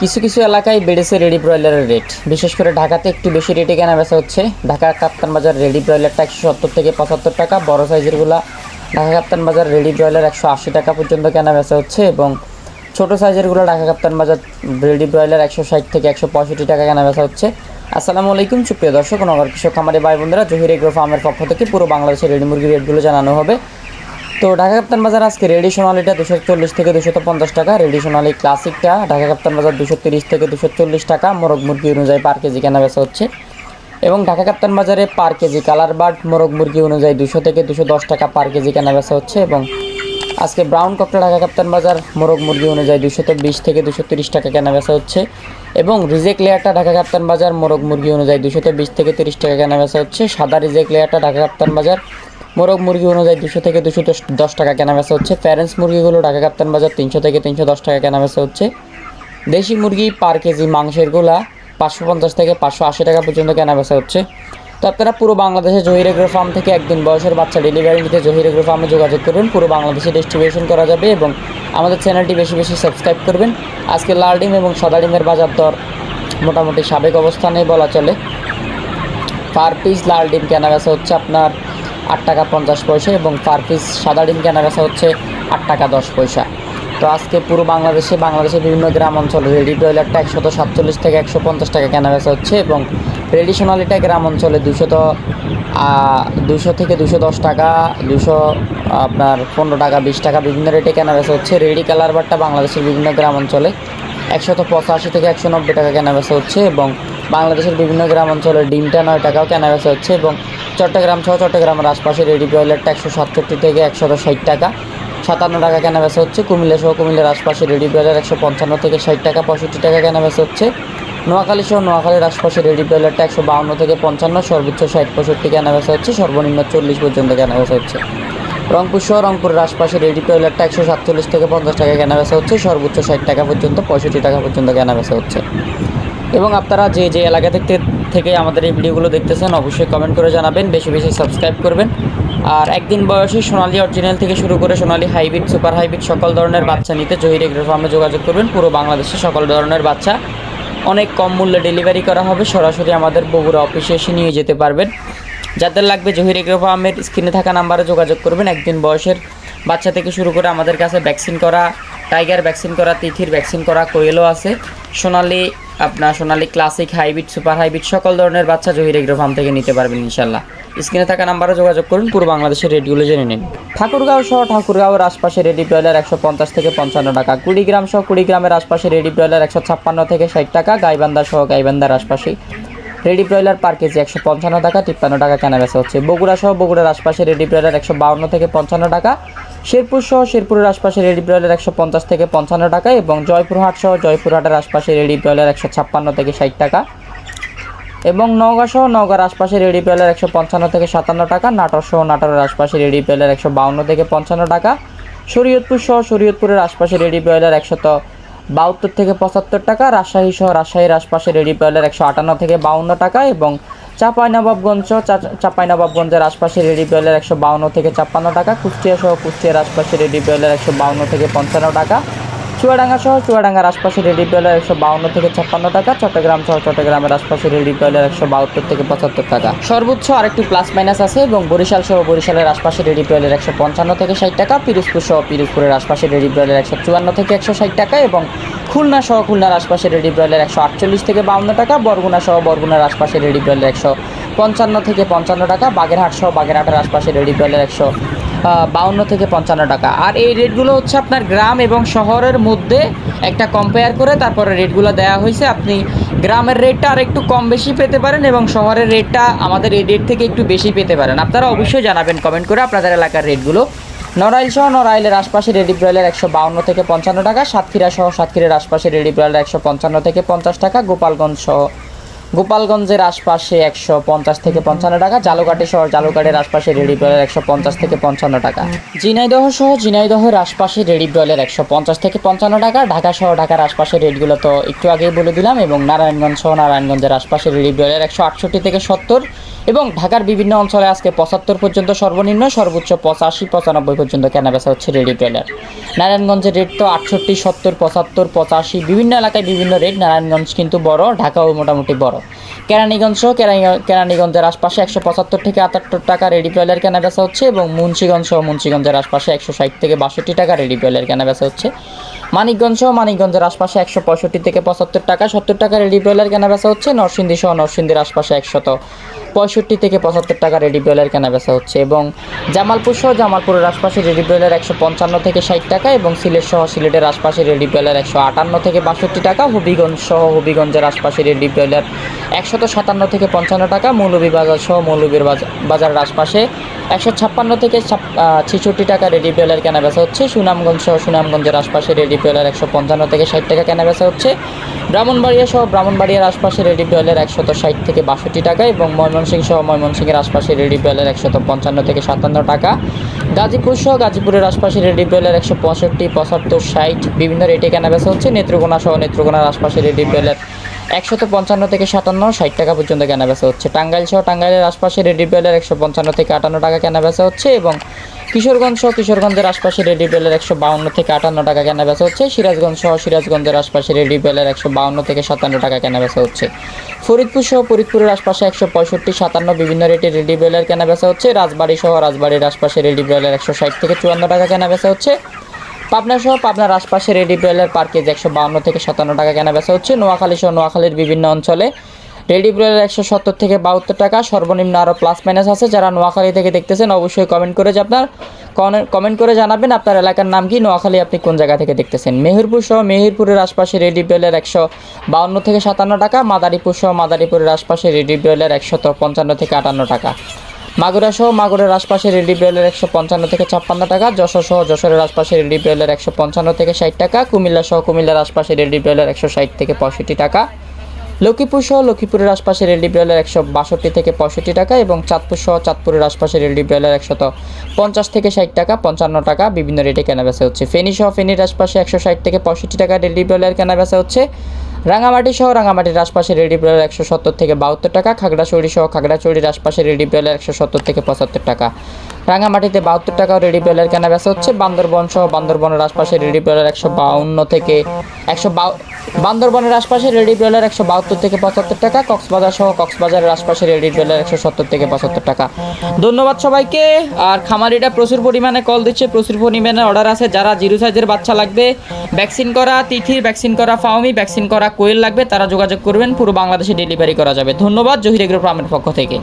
কিছু কিছু এলাকায় বেড়েছে রেডি ব্রয়লারের রেট। বিশেষ করে ঢাকাতে একটু বেশি রেটে কেনা বেচা হচ্ছে। ঢাকা কাপ্তান বাজার রেডি ব্রয়লারটা একশো সত্তর থেকে পঁচাত্তর টাকা, বড় সাইজেরগুলা ঢাকা কাপ্তান বাজার রেডি ব্রয়লার একশো আশি টাকা পর্যন্ত কেনা বেচা হচ্ছে এবং ছোট সাইজেরগুলো ঢাকা কাপ্তান বাজার রেডি ব্রয়লার একশো ষাট থেকে একশো পঁয়ষট্টি টাকা কেনা বেচা হচ্ছে। আসসালামু আলাইকুম, সুপ্রিয় দর্শক নগর কৃষক খামারি ভাই বোনেরা জহির এগ্রো ফার্মের পক্ষ থেকে পুরো বাংলাদেশের রেডি মুরগির রেটগুলো জানানো হবে। তো ঢাকা কাপ্তান বাজার আজকে রেডি সোনালিটা দুশো চল্লিশ থেকে দুশো পঞ্চাশ টাকা। রেডি সোনালি ক্লাসিকটা ঢাকা কাপ্তান বাজার দুশো তিরিশ থেকে দুশো চল্লিশ টাকা। মোরগ মুরগি অনুযায়ী পার কেজি কেনা বেচা হচ্ছে। এবং ঢাকা কাপ্তান বাজারে পার কেজি কালার বার্ড, মোরগ মুরগি অনুযায়ী দুশো থেকে দুশো দশ টাকা পার কেজি কেনা বেচা হচ্ছে। এবং আজকে ব্রাউন ককটা ঢাকা কাপ্তান বাজার মোরগ মুরগি অনুযায়ী দুশো বিশ থেকে দুশো তিরিশ টাকা কেনা বেচা হচ্ছে। এবং রিজেক লেয়ারটা ঢাকা কাপ্তান বাজার মোরগ মুরগি অনুযায়ী দুশো বিশ থেকে তিরিশ টাকা কেনা বেচা হচ্ছে। সাদা রিজেক লেয়ারটা ঢাকা কাপ্তান বাজার মোরগ মুরগি অনুযায়ী দুশো থেকে দুশো দশ টাকা কেনা বেচা হচ্ছে। প্যারেন্টস মুরগিগুলো ঢাকা কাপ্তান বাজার তিনশো থেকে তিনশো দশ টাকা কেনা বেচা হচ্ছে। দেশি মুরগি পার কেজি মাংসেরগুলা পাঁচশো পঞ্চাশ থেকে পাঁচশো আশি টাকা পর্যন্ত কেনা বেচা হচ্ছে। তো আপনারা পুরো বাংলাদেশে জহির এগ্রো ফার্ম থেকে একদিন বয়সের বাচ্চা ডেলিভারি নিতে জহির এগ্রো ফার্মে যোগাযোগ করবেন পুরো বাংলাদেশে ডিস্ট্রিবিউশন করা যাবে এবং আমাদের চ্যানেলটি বেশি বেশি সাবস্ক্রাইব করবেন। আজকে লাল ডিম এবং সাদা ডিমের বাজার দর মোটামুটি সাবেক অবস্থানে বলা চলে। পার পিস লাল ডিম কেনা বেচা হচ্ছে আপনার আট টাকা পঞ্চাশ পয়সা এবং পার পিস সাদা ডিম কেনা বেচা হচ্ছে আট টাকা দশ পয়সা। তো আজকে পুরো বাংলাদেশে, বাংলাদেশের বিভিন্ন গ্রাম অঞ্চলে রেডি ব্রয়লারটা একশত সাতচল্লিশ থেকে একশো পঞ্চাশ টাকা কেনা বেচা হচ্ছে এবং রেডি সোনালিটা গ্রাম অঞ্চলে দুশত দুশো থেকে দুশো দশ টাকা দুশো আপনার পনেরো টাকা, বিশ টাকা বিভিন্ন রেটে কেনা বেচা হচ্ছে রেডি কালার বারটা বাংলাদেশের বিভিন্ন গ্রাম অঞ্চলে। একশত পঁচাশি থেকে একশো নব্বই টাকা কেনা বেচা হচ্ছে এবং বাংলাদেশের বিভিন্ন গ্রাম অঞ্চলে ডিমটা নয় টাকাও কেনা বেচা হচ্ছে এবং চট্টগ্রাম সহ চট্টগ্রামের আশপাশে রেডি ব্রয়লারটা একশো সাতষট্টি থেকে একশত ষাট টাকা। সাতান্ন টাকা কেনা বেচা হচ্ছে। কুমিল্লা সহ কুমিল্লার আশপাশে রেডি ব্রয়লার একশো পঞ্চান্ন থেকে ষাট টাকা, পঁয়ষট্টি টাকা কেনা বেচা হচ্ছে। নোয়াখালী সহ নোয়াখালীর আশপাশে রেডি ব্রয়লারটা একশো বাউন্ন থেকে পঞ্চান্ন, সর্বোচ্চ ষাট, পঁয়ষট্টি কেনা বেচা হচ্ছে। সর্বনিম্ন চল্লিশ পর্যন্ত কেনা বেচা হচ্ছে। রংপুর সহ রংপুরের আশপাশে রেডি ব্রয়লারটা একশো সাতচল্লিশ থেকে পঞ্চাশ টাকা কেনা বেচা হচ্ছে। সর্বোচ্চ ষাট টাকা পর্যন্ত, পঁয়ষট্টি টাকা পর্যন্ত কেনা বেচা হচ্ছে। এবং আপনারা যে যে এলাকা থেকে থেকে আমাদের এই ভিডিওগুলো দেখতেছেন, অবশ্যই কমেন্ট করে জানাবেন, বেশি বেশি সাবস্ক্রাইব করবেন। আর একদিন বয়সী সোনালী অরিজিনাল থেকে শুরু করে সোনালী হাইব্রিড সুপার হাইব্রিড সকল ধরনের বাচ্চা নিতে জহির এগ্রো ফার্মে যোগাযোগ করবেন। পুরো বাংলাদেশে সকল ধরনের বাচ্চা। অনেক কম মূল্যে ডেলিভারি করা হবে, সরাসরি আমাদের বগুড়া অফিসে এসে নিয়ে যেতে পারবেন। যাদের লাগবে জহির এগ্রো ফার্মের স্ক্রিনে থাকা নাম্বারে যোগাযোগ করবেন। একদিন বয়সের বাচ্চা থেকে শুরু করে আমাদের কাছে ভ্যাকসিন করা টাইগার ভ্যাকসিন করা, তিথির ভ্যাকসিন করা, কোয়েলও আছে। সোনালি আপনার Sonali classic hybrid super hybrid সকল ধরনের বাচ্চা জহির এগ্রো ফার্ম থেকে নিতে পারবেন ইনশাল্লাহ স্ক্রিনে থাকা নাম্বারে যোগাযোগ করুন, পুরো বাংলাদেশের রেডিওগুলো জেনে নিন। ঠাকুরগাঁও সহ ঠাকুরগাঁওয়ের আশপাশে রেডি ব্রয়লার একশো পঞ্চাশ থেকে পঞ্চান্ন টাকা, কুড়িগ্রাম সহ কুড়িগ্রামের আশপাশে রেডি ব্রয়লার একশো ছাপ্পান্ন থেকে ষাট টাকা, গাইবান্ধা সহ গাইবান্ধার আশপাশে। রেডি ব্রয়লার পার কেজি একশো পঞ্চান্ন টাকা, তিপ্পান্ন টাকা কেনা বেচা হচ্ছে। বগুড়া সহ বগুড়ার আশপাশে রেডি ব্রয়লার একশো বাউন্ন থেকে পঞ্চান্ন টাকা শেরপুর সহ শেরপুরের আশপাশে রেডি ব্রয়লার একশো পঞ্চাশ থেকে পঞ্চান্ন টাকা এবং জয়পুরহাট সহ জয়পুরহাটের আশপাশে রেডি ব্রয়লার একশো ছাপ্পান্ন থেকে ষাট টাকা। এবং নওগাঁ সহ নওগাঁর আশপাশে রেডি ব্রয়লার একশো পঞ্চান্ন থেকে সাতান্ন টাকা, নাটোর সহ নাটোরের আশপাশে রেডি ব্রয়লার একশো বাউন্ন থেকে পঞ্চান্ন টাকা, শরীয়তপুর সহ শরীয়তপুরের আশপাশে রেডি ব্রয়লার একশত বাহাত্তর থেকে পঁচাত্তর টাকা, রাজশাহী সহ রাজশাহীর আশপাশে রেডি ব্রয়লার একশো আটান্ন থেকে বাউন্ন টাকা এবং চাঁপাইনবাবগঞ্জ চাঁপাইনবাবগঞ্জের আশপাশে রেডি ব্রয়লার একশো বাউন্ন থেকে ছাপ্পান্ন টাকা, কুষ্টিয়া সহ কুষ্টিয়ার আশপাশে রেডি ব্রয়লার একশো বাউন্ন থেকে পঞ্চান্ন টাকা। চুয়াডাঙ্গা সহ চুয়াডাঙ্গার আশপাশে রেডি ব্রয়লার একশো বাউন্ন থেকে ছাপ্পান্ন টাকা, চট্টগ্রাম সহ চট্টগ্রামের আশপাশে রেডি ব্রয়লার একশো বাহাত্তর থেকে পঁচাত্তর টাকা। সর্বোচ্চ আরেকটি প্লাস মাইনাস আছে এবং বরিশাল সহ বরিশালের আশপাশে রেডি ব্রয়লার একশো পঞ্চান্ন থেকে ষাট টাকা, পিরোজপুর সহ পিরোজপুরের আশপাশে রেডি ব্রয়লার একশো চুয়ান্ন থেকে একশো ষাট টাকা এবং খুলনা সহ খুলনার আশপাশে রেডি ব্রয়লার একশো আটচল্লিশ থেকে বাউন্ন টাকা, বরগুনা সহ বরগুনার আশপাশে রেডি ব্রয়লার একশো পঞ্চান্ন থেকে পঞ্চান্ন টাকা, বাগেরহাট সহ বাগেরহাটের আশপাশে রেডি ব্রয়লার একশো বাউন্ন থেকে পঞ্চান্ন টাকা। আর এই রেটগুলো হচ্ছে আপনার গ্রাম এবং শহরের মধ্যে একটা কম্পেয়ার করে তারপরে রেটগুলো দেওয়া হয়েছে। আপনি গ্রামের রেটটা আর একটু কম বেশি পেতে পারেন এবং শহরের রেটটা আমাদের এই রেট থেকে একটু বেশি পেতে পারেন। আপনারা অবশ্যই জানাবেন কমেন্ট করে আপনাদের এলাকার রেটগুলো। নড়াইল সহ নড়াইলের আশপাশে রেডি ব্রয়লার একশো বাউন্ন থেকে পঞ্চান্ন টাকা, সাতক্ষীরা সহ সাতক্ষীরার আশপাশে রেডি ব্রয়লার একশো পঞ্চান্ন থেকে পঞ্চাশ টাকা, গোপালগঞ্জ সহ গোপালগঞ্জের আশপাশে একশো পঞ্চাশ থেকে পঞ্চান্ন টাকা, জালুকাটি শহর জালুকাটির আশপাশে রেডি ব্রয়লার একশো পঞ্চাশ থেকে পঞ্চান্ন টাকা। ঝিনাইদহ সহ ঝিনাইদহের আশপাশে রেডি ব্রয়লার একশো পঞ্চাশ থেকে পঞ্চান্ন টাকা, ঢাকা সহ ঢাকার আশপাশের রেটগুলো তো একটু আগেই বলে দিলাম এবং নারায়ণগঞ্জ সহ নারায়ণগঞ্জের আশপাশে রেডি ব্রয়লার একশো আটষট্টি থেকে সত্তর এবং ঢাকার বিভিন্ন অঞ্চলে আজকে পঁচাত্তর পর্যন্ত সর্বনিম্ন, সর্বোচ্চ পঁচাশি, পঁচানব্বই পর্যন্ত কেনাবেচা হচ্ছে রেডি ব্রয়লার। নারায়ণগঞ্জের রেট তো আটষট্টি, সত্তর, পঁচাত্তর, পঁচাশি, বিভিন্ন এলাকায় বিভিন্ন রেট, নারায়ণগঞ্জ কিন্তু বড়, ঢাকাও মোটামুটি বড়। কেরানীগঞ্জ সহ কেরানীগঞ্জের আশপাশে একশো পঁচাত্তর থেকে আটাত্তর টাকা রেডি ব্রয়লার কেনাবেচা হচ্ছে এবং মুন্সিগঞ্জ সহ মুন্সিগঞ্জের আশপাশে একশো ষাট থেকে বাষট্টি টাকা রেডি ব্রয়লার কেনা বেচা হচ্ছে। মানিকগঞ্জ সহ মানিকগঞ্জের আশপাশে একশো পঁয়ষট্টি থেকে পঁচাত্তর টাকা, সত্তর টাকা রেডি ব্রয়লার কেনাবেচা হচ্ছে। নরসিংদী সহ নরসিংদীর আশপাশে একশত পঁয়ষট্টি থেকে পঁচাত্তর টাকা রেডি ব্রয়লার কেনাবেচা হচ্ছে এবং জামালপুর সহ জামালপুরের আশপাশে রেডি ব্রয়লার একশো পঞ্চান্ন থেকে ষাট টাকা এবং সিলেট সহ সিলেটের আশপাশে রেডি ব্রয়লার একশো আটান্ন থেকে বাষট্টি টাকা, হবিগঞ্জ সহ হবিগঞ্জের আশপাশে রেডি ব্রয়লার একশত সাতান্ন থেকে পঞ্চান্ন টাকা, মৌলভীবাজার সহ মৌলভীর বাজার বাজারের আশপাশে একশো ছাপ্পান্ন থেকে ছেষট্টি টাকা রেডি ব্রয়লার কেনাবেচা হচ্ছে। সুনামগঞ্জ সহ সুনামগঞ্জের আশপাশে রেডি ব্রয়লার একশো পঞ্চান্ন থেকে ষাট টাকা কেনাবেচা হচ্ছে। ব্রাহ্মণবাড়িয়া সহ ব্রাহ্মণবাড়িয়ার আশপাশে রেডি ব্রয়লার একশত ষাট থেকে বাষট্টি টাকা এবং ময়মনসিংহ সহ ময়মনসিংহের আশপাশে রেডি ব্রয়লার একশত পঞ্চান্ন থেকে সাতান্ন টাকা। গাজীপুর সহ গাজীপুরের আশপাশে রেডি ব্রয়লার একশো পঁয়ষট্টি, পঁচাত্তর, ষাট বিভিন্ন রেটে কেনাবেচা হচ্ছে। নেত্রকোনা সহ নেত্রকোনার আশপাশে রেডি ব্রয়লার একশত পঞ্চান্ন থেকে সাতান্ন, ষাট টাকা পর্যন্ত কেনাবেচা হচ্ছে। টাঙ্গাইল সহ টাঙ্গাইলের আশপাশে রেডি ব্রয়লার একশো পঞ্চান্ন থেকে আটান্ন টাকা কেনাবেচা হচ্ছে এবং কিশোরগঞ্জ সহ কিশোরগঞ্জের আশপাশে রেডি ব্রয়লার একশো বাউন্ন থেকে আটান্ন টাকা কেনাবেচা হচ্ছে। সিরাজগঞ্জ সহ সিরাজগঞ্জের আশপাশে রেডি ব্রয়লার একশো বাউন্ন থেকে সাতান্ন টাকা কেনাবেচা হচ্ছে। ফরিদপুর সহ ফরিদপুরের আশপাশে একশো পঁয়ষট্টি সাতান্ন বিভিন্ন রেটে রেডি ব্রয়লার কেনাবেচা হচ্ছে। রাজবাড়ী সহ রাজবাড়ির আশপাশে রেডি ব্রয়লার একশো ষাট থেকে চুয়ান্ন টাকা কেনাবেচা হচ্ছে। পাবনা সহ পাবনার আশপাশে রেডি ব্রয়লার পার কেজি একশো বাউন্ন থেকে সাতান্ন টাকা কেনা বেচা হচ্ছে, নোয়াখালী সহ নোয়াখালীর বিভিন্ন অঞ্চলে। রেডি ব্রয়লার একশো সত্তর থেকে বাহাত্তর টাকা, সর্বনিম্ন আরও প্লাস মাইনাস আছে। যারা নোয়াখালী থেকে দেখতেছেন, অবশ্যই কমেন্ট করে যে আপনার কমেন্ট করে জানাবেন আপনার এলাকার নাম কি, নোয়াখালী আপনি কোন জায়গা থেকে দেখতেছেন? মেহেরপুর সহ মেহেরপুরের আশপাশে রেডি ব্রয়লার একশো বাউন্ন থেকে সাতান্ন টাকা, মাদারীপুর সহ মাদারীপুরের আশপাশে রেডি ব্রয়লার একশত পঞ্চান্ন থেকে আটান্ন টাকা। মাগুরা সহ মাগুরের আশপাশে রেডি ব্রয়লার একশো পঞ্চান্ন থেকে ছাপ্পান্ন টাকা যশোর সহ যশোরের আশপাশে রেডি ব্রয়লার একশো পঞ্চান্ন থেকে ষাট টাকা কুমিল্লা সহ কুমিল্লার আশপাশে রেডি ব্রয়লার একশো ষাট থেকে পঁয়ষট্টি টাকা লক্ষ্মীপুর সহ লক্ষ্মীপুরের আশপাশে রেডি ব্রয়লার একশো বাষট্টি থেকে পঁয়ষট্টি টাকা এবং চাঁদপুর সহ চাঁদপুরের আশপাশে রেডি ব্রয়লার একশত পঞ্চাশ থেকে ষাট টাকা, পঞ্চান্ন টাকা বিভিন্ন রেটে কেনাবেচা হচ্ছে। ফেনী সহ ফেনীর আশপাশে একশো ষাট থেকে পঁয়ষট্টি টাকা রেডি ব্রয়লার কেনাবেচা হচ্ছে। রাঙামাটি সহ রাঙামাটির আশপাশে রেডি ব্রয়লার একশো সত্তর থেকে বাহাত্তর টাকা, খাগড়াছড়ি সহ খাগড়াছড়ির আশপাশে রেডি ব্রয়লার একশো সত্তর থেকে পঁচাত্তর টাকা। রাঙামাটিতে বাহাত্তর টাকা রেডি ব্রয়লার কেনা বেচা হচ্ছে। বান্দরবন সহ বান্দরবনের আশপাশে রেডি ব্রয়লার একশো বাউন্ন থেকে একশো বান্দরবনের আশপাশে রেডি ব্রয়লার একশো বাহাত্তর থেকে পঁচাত্তর টাকা, কক্সবাজার সহ কক্সবাজারের আশপাশে রেডি ব্রয়লার একশো সত্তর থেকে পঁচাত্তর টাকা। ধন্যবাদ সবাইকে। আর খামারিটা প্রচুর পরিমাণে কল দিচ্ছে, প্রচুর পরিমাণে অর্ডার আছে। যারা জিরো সাইজের বাচ্চা লাগবে ভ্যাকসিন করা তিথির ভ্যাকসিন করা ফাউমি ভ্যাকসিন করা কোয়েল লাগবে, তারা যোগাযোগ করবেন, পুরো বাংলাদেশে ডেলিভারি করা যাবে। ধন্যবাদ, জহির এগ্রো ফার্মের পক্ষ থেকে।